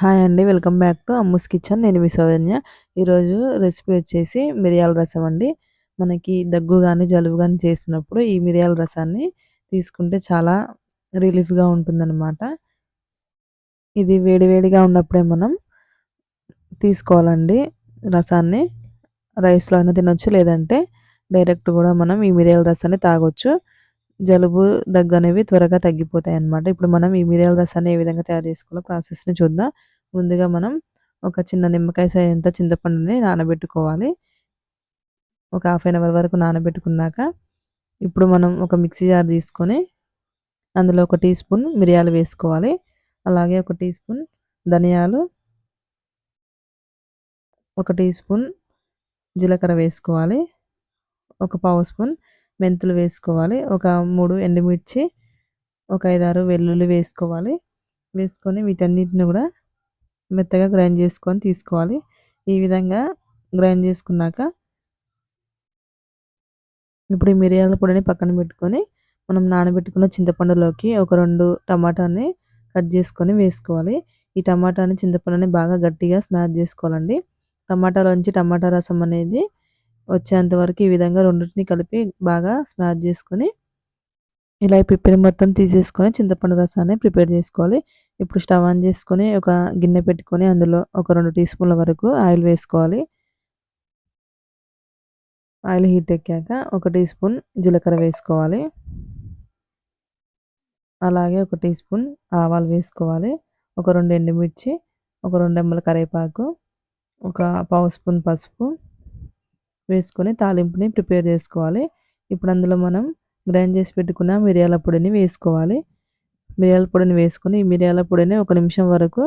Hi అండి welcome back to Ammu's kitchen. నేను మీ సౌజన్య. ఈరోజు రెసిపీ వచ్చేసి మిరియాల రసం అండి. మనకి దగ్గు కానీ జలుబు కానీ చేసినప్పుడు ఈ మిరియాల రసాన్ని తీసుకుంటే చాలా రిలీఫ్గా ఉంటుందన్నమాట. ఇది వేడివేడిగా ఉన్నప్పుడే మనం తీసుకోవాలండి రసాన్ని. రైస్లో అయినా తినొచ్చు లేదంటే డైరెక్ట్ కూడా మనం ఈ మిరియాల రసాన్ని తాగొచ్చు. జలుబు దగ్గు అనేవి త్వరగా తగ్గిపోతాయి అన్నమాట ఇప్పుడు మనం ఈ మిరియాల రసాన్ని ఏ విధంగా తయారు చేసుకోవాలో ప్రాసెస్ని చూద్దాం. ముందుగా మనం ఒక చిన్న నిమ్మకాయ సైజంత చింతపండుని నానబెట్టుకోవాలి. ఒక హాఫ్ అన్ అవర్ వరకు నానబెట్టుకున్నాక ఇప్పుడు మనం ఒక మిక్సీ జార్ తీసుకొని అందులో ఒక టీ స్పూన్ మిరియాలు వేసుకోవాలి. అలాగే ఒక టీ స్పూన్ ధనియాలు ఒక టీ స్పూన్ జీలకర్ర వేసుకోవాలి. ఒక పావు స్పూన్ మెంతులు వేసుకోవాలి. ఒక మూడు ఎండుమిర్చి ఒక ఐదారు వెల్లుల్లి వేసుకోవాలి. వేసుకొని వీటన్నిటిని కూడా మెత్తగా గ్రైండ్ చేసుకొని తీసుకోవాలి. ఈ విధంగా గ్రైండ్ చేసుకున్నాక ఇప్పుడు ఈ మిరియాల పొడిని పక్కన పెట్టుకొని మనం నానబెట్టుకున్న చింతపండులోకి ఒక రెండు టమాటాని కట్ చేసుకొని వేసుకోవాలి. ఈ టమాటాని చింతపండుని బాగా గట్టిగా స్మాష్ చేసుకోవాలండి. టమాటాలోంచి టమాటా రసం అనేది వచ్చేంత వరకు ఈ విధంగా రెండింటిని కలిపి బాగా స్మాష్ చేసుకొని ఇలా పిప్పిని మొత్తం తీసేసుకొని చింతపండు రసాన్ని ప్రిపేర్ చేసుకోవాలి. ఇప్పుడు స్టవ్ ఆన్ చేసుకొని ఒక గిన్నె పెట్టుకొని అందులో ఒక రెండు టీ స్పూన్ల వరకు ఆయిల్ వేసుకోవాలి. ఆయిల్ హీట్ ఎక్కాక ఒక టీ స్పూన్ జీలకర్ర వేసుకోవాలి. అలాగే ఒక టీ స్పూన్ ఆవాలు వేసుకోవాలి. ఒక రెండు ఎండుమిర్చి ఒక రెండు ఎమ్మల కరివేపాకు ఒక పావు స్పూన్ పసుపు వేసుకొని తాలింపుని ప్రిపేర్ చేసుకోవాలి. ఇప్పుడు అందులో మనం గ్రైండ్ చేసి పెట్టుకున్న మిరియాల పొడిని వేసుకోవాలి. మిరియాల పొడిని వేసుకొని ఈ మిరియాల పొడిని ఒక నిమిషం వరకు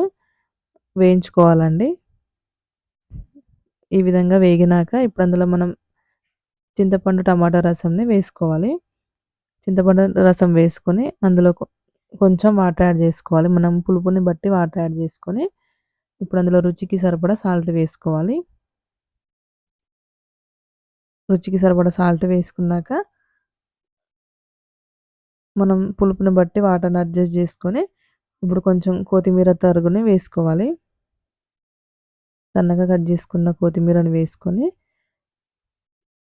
వేయించుకోవాలండి. ఈ విధంగా వేగినాక ఇప్పుడు అందులో మనం చింతపండు టమాటా రసంని వేసుకోవాలి. చింతపండు రసం వేసుకొని అందులో కొంచెం వాటర్ యాడ్ చేసుకోవాలి. మనం పులుపుని బట్టి వాటర్ యాడ్ చేసుకొని ఇప్పుడు అందులో రుచికి సరిపడా సాల్ట్ వేసుకోవాలి. రుచికి సరిపడా సాల్ట్ వేసుకున్నాక మనం పులుపుని బట్టి వాటర్ని అడ్జస్ట్ చేసుకొని ఇప్పుడు కొంచెం కొత్తిమీర తరుగుని వేసుకోవాలి. సన్నగా కట్ చేసుకున్న కొత్తిమీరని వేసుకొని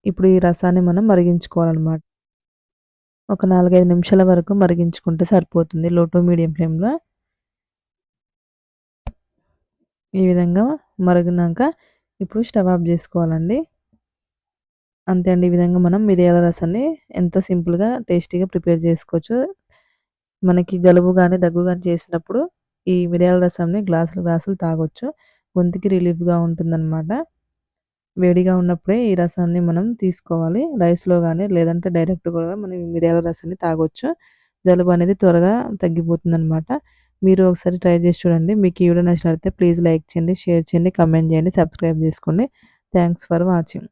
ఇప్పుడు ఈ రసాన్ని మనం మరిగించుకోవాలన్నమాట. ఒక నాలుగైదు నిమిషాల వరకు మరిగించుకుంటే సరిపోతుంది లో టు మీడియం ఫ్లేమ్లో. ఈ విధంగా మరిగినాక ఇప్పుడు స్టవ్ ఆఫ్ చేసుకోవాలండి. అంతే అండి. ఈ విధంగా మనం మిరియాల రసాన్ని ఎంతో సింపుల్గా టేస్టీగా ప్రిపేర్ చేసుకోవచ్చు. మనకి జలుబు కానీ దగ్గు కానీ చేసినప్పుడు ఈ మిరియాల రసంని గ్లాసులు గ్లాసులు తాగొచ్చు. గొంతుకి రిలీఫ్గా ఉంటుందన్నమాట. వేడిగా ఉన్నప్పుడే ఈ రసాన్ని మనం తీసుకోవాలి. రైస్లో కానీ లేదంటే డైరెక్ట్ కూడా మనం మిరియాల రసాన్ని తాగొచ్చు. జలుబు అనేది త్వరగా తగ్గిపోతుందన్నమాట. మీరు ఒకసారి ట్రై చేసి చూడండి. మీకు ఈ వీడియో నచ్చినట్లయితే ప్లీజ్ లైక్ చేయండి షేర్ చేయండి కమెంట్ చేయండి సబ్స్క్రైబ్ చేసుకోండి. Thanks for watching.